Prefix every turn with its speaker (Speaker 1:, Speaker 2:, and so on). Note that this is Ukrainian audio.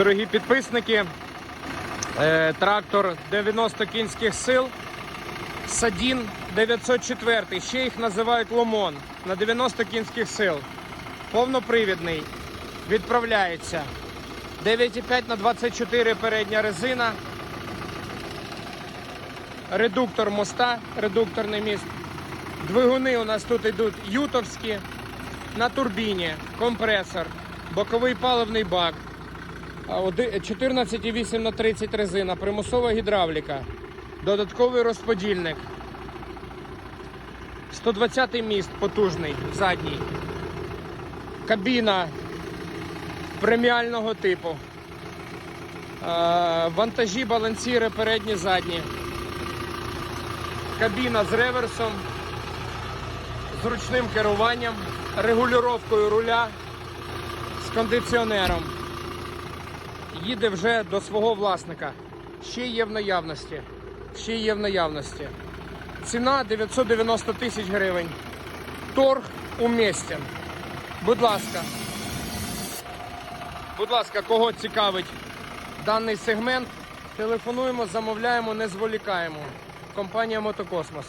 Speaker 1: Дорогі підписники, е, трактор 90 кінських сил, Садін 904, ще їх називають Ломон на 90 кінських сил. Повнопривідний. Відправляється. 9,5 на 24 передня резина. Редуктор моста, редукторний міст. Двигуни у нас тут йдуть ютовські, на турбіні, компресор, боковий паливний бак, 14,8 на 30 резина, примусова гідравліка, додатковий розподільник. 120 міст потужний, задній. Кабіна преміального типу. Вантажі, балансіри передні, задні. Кабіна з реверсом, з ручним керуванням, регулюванням руля, з кондиціонером. Їде вже до свого власника. Ще є в наявності. Ще є в наявності. Ціна 990 тисяч гривень. Торг уместен. Будь ласка. Будь ласка, кого цікавить даний сегмент, телефонуємо, замовляємо, не зволікаємо. Компанія Мотокосмос.